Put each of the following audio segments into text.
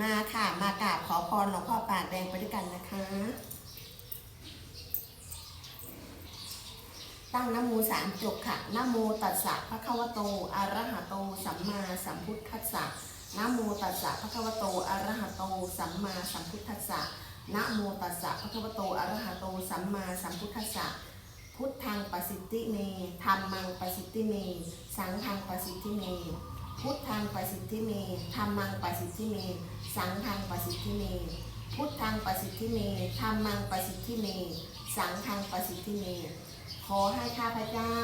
มาค่ะมากราบขอพรหลวงพ่อปากแดงไปด้วยกันนะคะ ตั้งนโมสามจบค่ะนโมตัสสะพระควโตอะระหะโต สัมมาสัมพุทธัสสะนโมตัสสะพระควโตอะระหะโต สัมมาสัมพุทธัสสะนะโมตัสสะพระคะวะโตอรหะโต สัมมาสัมพุทธัสสะ พุทธังปสิทธิเมธรรมังปสิทธิเม สังฆังปสิทธิเม พุทธังปสิทธิเมธรรมังปสิทธิเม สังฆังปสิทธิเม พุทธังปสิทธิเมธรรมังปสิทธิเม สังฆังปสิทธิเม ขอให้ข้าพเจ้า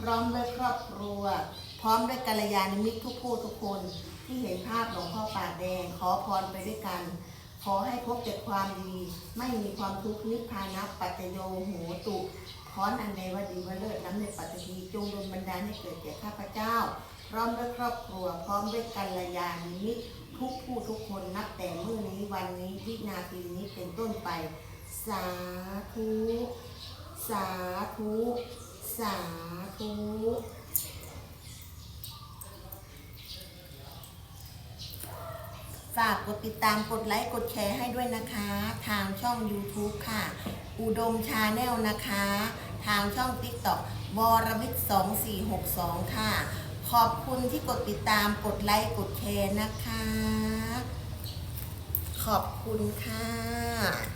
พร้อมด้วยครอบครัว พร้อมด้วยกัลยาณมิตรทุกผู้ทุกคน ที่เห็นภาพหลวงพ่อป่าแดง ขอพรไปด้วยกัน ขอให้พบแต่ความดี ไม่มีความทุกข์นิพพานัปัจจโยโหตุ พรอันใดว่าดีว่าเลิศน้ำในปัตตพีจงดลบันดาลให้เกิดแก่ข้าพเจ้า พร้อมด้วยครอบครัว พร้อมด้วยกัลยาณมิตรทุกผู้ทุกคนนับแต่เมื่อนี้วันนี้วินาทีนี้เป็นต้นไป สาธุ สาธุ สาธุ ฝากกดติดตามกดไลค์กดแชร์ให้ด้วยนะคะ ทางช่อง YouTube ค่ะ อุดมชาแนลนะคะ ทางช่อง TikTok บรวิทย์2462 ค่ะ ขอบคุณที่กดติดตามกดไลค์กดแชร์นะคะ ขอบคุณค่ะ